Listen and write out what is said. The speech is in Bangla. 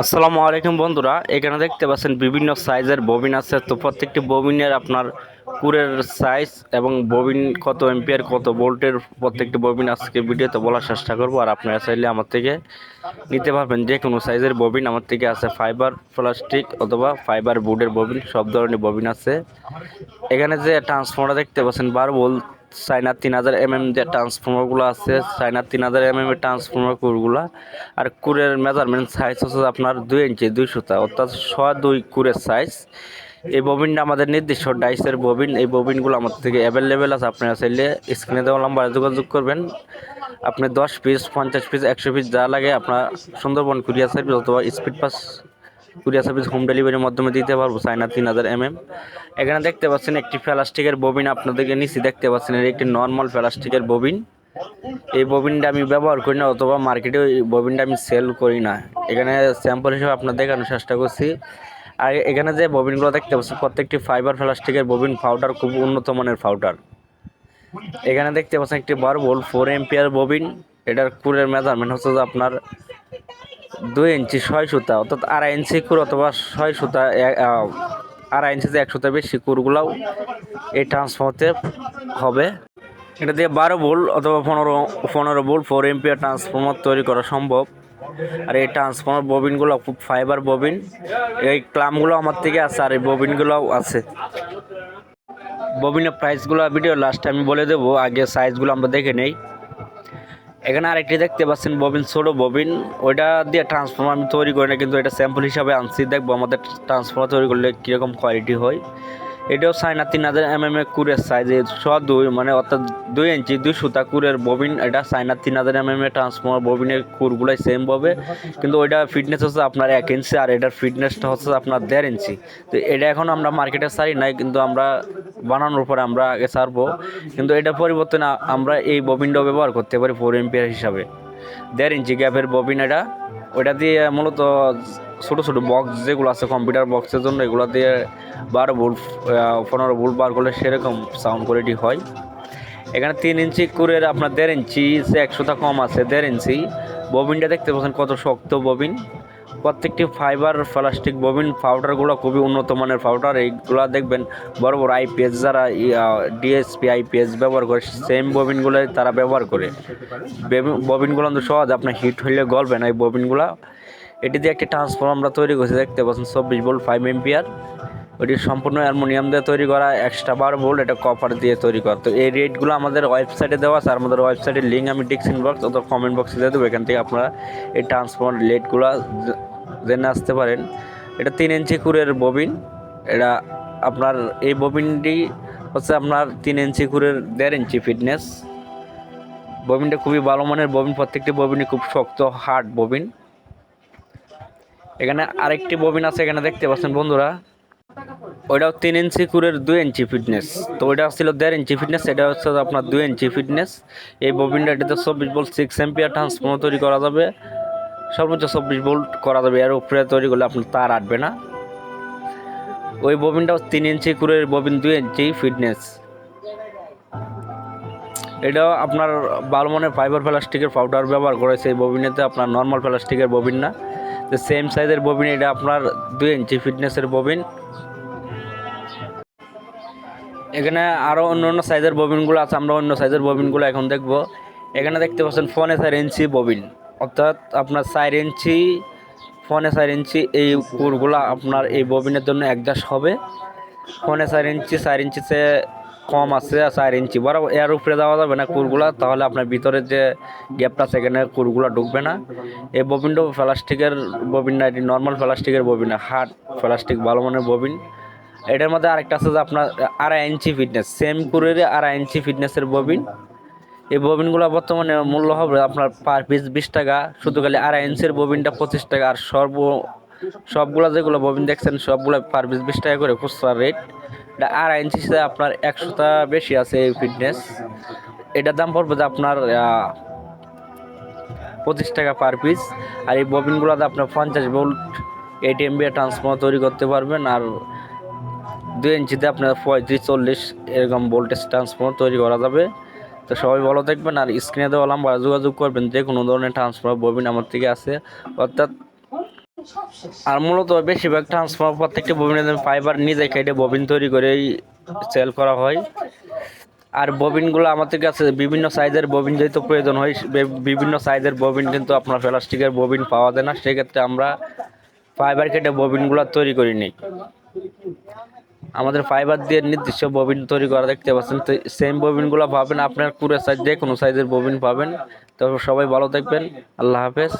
আসসালামু আলাইকুম বন্ধুরা, এখানে দেখতে পাচ্ছেন বিভিন্ন সাইজের ববিন আছে। তো প্রত্যেকটি ববিনের আপনার কুরের সাইজ এবং ববিন কত এম্পিয়ার কত ভোল্টের প্রত্যেকটি ববিন আজকে ভিডিওতে বলার চেষ্টা করব। আর আপনারা চাইলে আমার থেকে নিতে পারবেন যে কোনো সাইজের ববিন। আমার থেকে আছে ফাইবার প্লাস্টিক অথবা ফাইবার বোর্ডের ববিন, সব ধরনের ববিন আছে। এখানে যে ট্রান্সফর্মার দেখতে পাচ্ছেন, বারো ভোল্ট চাইনার তিন হাজার এম এম যে ট্রান্সফর্মারগুলো আছে চাইনার তিন হাজার এম এম এর ট্রান্সফর্মার কুরগুলো আর কুরের মেজারমেন্ট সাইজ হচ্ছে আপনার দুই ইঞ্চি দুই সুতা, অর্থাৎ ছ দুই কুরের সাইজ এই ববিনটা আমাদের নির্দিষ্ট ডাইসের ববিন এই ববিনগুলো আমাদের থেকে অ্যাভেলেবেল আছে, আপনারা চাইলে স্ক্রিনে দেওয়া নাম্বারে যোগাযোগ করবেন। আপনি দশ পিস পঞ্চাশ পিস একশো পিস যা লাগে আপনার সুন্দরবন, কুরিয়ার সার্ভিস অথবা speed pass courier service home ডেলিভারির মাধ্যমে দিতে পারব চাইনা তিন হাজার এম এম এখানে দেখতে পাচ্ছেন একটি প্লাস্টিকের ববিন আপনাদেরকে নিচে দেখতে পাচ্ছেন, এর একটি নর্মাল প্লাস্টিকের ববিন এই ববিনটা আমি ব্যবহার করি না, অথবা মার্কেটে ওই ববিনটা আমি সেল করি না। এখানে স্যাম্পল হিসেবে আপনার দেখানোর চেষ্টা করছি। আর এখানে যে ববিনগুলো দেখতে পাচ্ছেন, প্রত্যেকটি ফাইবার প্লাস্টিকের ববিন পাউডার খুব উন্নত মানের পাউডার এখানে দেখতে পাচ্ছেন একটি বার ভোল্ট ফোর এম্পিয়ার ববিন এটার কুরের মেজারমেন্ট হচ্ছে যে আপনার দুই ইঞ্চি ছয় সুতা, অর্থাৎ আড়াই ইঞ্চি কুর অথবা ছয় সুতা আড়াই ইঞ্চি এক সুতা বেশি কুরগুলাও এই ট্রান্সফর্মতে হবে। এটা দিয়ে বারো ভোল্ট অথবা পনেরো পনেরো ভোল্ট ফোর এম্পিয়ার ট্রান্সফর্মার তৈরি করা সম্ভব। আর এই ট্রান্সফর্মার ববিনগুলো খুব ফাইবার ববিন এই ক্লামগুলো আমার থেকে আছে আর এই ববিনগুলোও আছে। ববিনের প্রাইসগুলো ভিডিও লাস্টে আমি বলে দেবো, আগে সাইজগুলো আমরা দেখে নেই। এখানে আরেকটি দেখতে পাচ্ছেন ববিন, ছোটো ববিন। ওইটা দিয়ে ট্রান্সফর্মার আমি তৈরি করি না, কিন্তু এটা স্যাম্পল হিসাবে আনছি। দেখব আমাদের ট্রান্সফর্মার তৈরি করলে কীরকম কোয়ালিটি হয়। এটাও চাইনা তিন হাজার এম এম এ কুরের সাইজ ছ দুই মানে অর্থাৎ দুই ইঞ্চি, দুই সুতা কুরের ববিন। এটা চাইনা তিন হাজার এম এম এ ট্রান্সফর্মার ববিনের কুরগুলাই সেম পাবে। কিন্তু ওইটা ফিটনেস হচ্ছে আপনার এক ইঞ্চি, আর এটার ফিটনেসটা হচ্ছে আপনার দেড় ইঞ্চি। তো এটা এখন আমরা মার্কেটে সারি নাই, কিন্তু আমরা বানানোর পরে আমরা আগে ছাড়বো। কিন্তু এটা পরিবর্তনে আমরা এই ববিনটাও ব্যবহার করতে পারি ফোর এম্পিয়ার হিসাবে। দেড় ইঞ্চি গ্যাপের ববিন এটা। ওটা দিয়ে মূলত ছোটো ছোটো বক্স যেগুলো আছে কম্পিউটার বক্সের জন্য এগুলো দিয়ে বারো ভোল্ট পনেরো ভোল্ট বার করলে সেরকম সাউন্ড কোয়ালিটি হয়। এখানে তিন ইঞ্চি কুরের আপনার দেড় ইঞ্চি একশোটা কম আছে, দেড় ইঞ্চি। ববিনটা দেখতে পাচ্ছেন কত শক্ত ববিন। প্রত্যেকটি ফাইবার, প্লাস্টিক, ববিন পাউডারগুলো খুবই উন্নত মানের পাউডার। এইগুলো দেখবেন বড় বড় আইপিএস যারা ডিএসপি আইপিএস ব্যবহার করে সেম ববিনগুলোই তারা ব্যবহার করে। বেবি- ববিনগুলো তো সহজ, আপনার হিট হইলে গলবে না। এই ববিনগুলো, এটি দিয়ে একটি ট্রান্সফর্মার আমরা তৈরি করছি, দেখতে পাচ্ছেন, চব্বিশ ভোল্ট ফাইভ এম্পিয়ার ওটি সম্পূর্ণ অ্যালমোনিয়াম দিয়ে তৈরি করা এক্সট্রা বারো ভোল্ট, এটা কপার দিয়ে তৈরি করা। তো এই রেটগুলো আমাদের ওয়েবসাইটে দেওয়া আছে, আর আমাদের ওয়েবসাইটের লিঙ্ক আমি ডিসক্রিপশন বক্স অথবা কমেন্ট বক্সে দিয়ে দেবো, এখান থেকে আপনারা এই ট্রান্সফর্মার রেটগুলো জেনে আসতে পারেন। এটা তিন ইঞ্চি কুরের ববিন। এটা আপনার এই ববিনটি হচ্ছে আপনার তিন ইঞ্চি কুরের দেড় ইঞ্চি ফিটনেস। ববিনটা খুবই ভালো মানের ববিন। প্রত্যেকটি ববিনই খুব শক্ত, হার্ড ববিন। এখানে আরেকটি ববিন আছে, এখানে দেখতে পাচ্ছেন বন্ধুরা। ওইটাও তিন ইঞ্চি কুরের দুই ইঞ্চি ফিটনেস। তো ওইটা ছিল দেড় ইঞ্চি ফিটনেস, এটা হচ্ছে আপনার দুই ইঞ্চি ফিটনেস। এই ববিনটা এটাতে চব্বিশ ভোল্ট সিক্স এম্পিয়ার ট্রান্সফর্মার তৈরি করা যাবে। সর্বোচ্চ চব্বিশ ভোল্ট করা যাবে। এর উপরে তৈরি করলে আপনার তার আটবে না। ওই ববিনটাও তিন ইঞ্চি কুরের ববিন, দুই ইঞ্চি ফিটনেস এটাও আপনার ভালো মানের ফাইবার প্লাস্টিকের পাউডার ব্যবহার করেছে। এই ববিনেতে আপনার নর্মাল প্লাস্টিকের ববিন না। তো সেম সাইজের ববিন, এটা আপনার দুই ইঞ্চি ফিটনেসের ববিন। এখানে আরও অন্য অন্য সাইজের ববিনগুলো আছে। আমরা অন্য সাইজের ববিনগুলো এখন দেখব। এখানে দেখতে পাচ্ছেন ফোনে চার ইঞ্চি ববিন। অর্থাৎ আপনার চার ইঞ্চি, ফোনে চার ইঞ্চি এই কুরগুলো আপনার এই ববিনের জন্য একজাস্ট হবে। ফোনে চার ইঞ্চি, চার ইঞ্চিতে কম আছে চার ইঞ্চি বড় এর উপরে দেওয়া যাবে না কুরগুলা তাহলে আপনার ভিতরে যে গ্যাপটা সেখানে কুরগুলা ঢুকবে না। এই ববিনটাও প্লাস্টিকের ববিন না, এটি নর্মাল প্লাস্টিকের ববিন না হার্ড প্লাস্টিক ভালো মানের ববিন। এটার মধ্যে আরেকটা আছে যে আপনার আড়াই ইঞ্চি ফিটনেস সেম কুরের আড়াই ইঞ্চি ফিটনেসের ববিন। এই ববিনগুলো বর্তমানে মূল্য হবে আপনার পার পিস বিশ টাকা, শুধু খালি আড়াই ইঞ্চের ববিনটা পঁচিশ টাকা। আর সর্ব, সবগুলো যেগুলো ববিন দেখছেন, সবগুলো পার পিস বিশ টাকা করে খুচরা রেট এটা আড়াই ইঞ্চিতে আপনার একশোটা বেশি আছে এই ফিটনেস এটার দাম পড়বে যে আপনার পঁচিশ টাকা পার পিস আর এই ববিনগুলোতে আপনার পঞ্চাশ ভোল্ট এইট এমবি ট্রান্সফর্মার তৈরি করতে পারবেন। আর দুই ইঞ্চিতে আপনার পঁয়ত্রিশ, চল্লিশ এরকম ভোল্টেজ ট্রান্সফর্মার তৈরি করা যাবে। তো সবাই ভালো থাকবেন আর স্ক্রিনে দেওয়া নাম্বার যোগাযোগ করবেন, যে কোনো ধরনের ট্রান্সফর্মার ববিন আমার থেকে আছে। অর্থাৎ আর মূলত বেশিরভাগ ট্রান্সফর্মার প্রত্যেকটা ববিনের ফাইবার নিজে কেটে ববিন তৈরি করেই সেল করা হয়। আর ববিনগুলো আমাদের কাছে বিভিন্ন সাইজের ববিন যেহেতু প্রয়োজন হয় বিভিন্ন সাইজের ববিন কিন্তু আপনার প্লাস্টিকের ববিন পাওয়া যায় না। সেক্ষেত্রে আমরা ফাইবার কেটে ববিনগুলো তৈরি করি নিই আমাদের ফাইবার দিয়ে নির্দিষ্ট ববিন তৈরি করা দেখতে পাচ্ছেন। তো সেম ববিনগুলো পাবেন আপনার কুড়ে সাইজ যে কোনো সাইজের ববিন পাবেন। তো সবাই ভালো থাকবেন। আল্লাহ হাফেজ।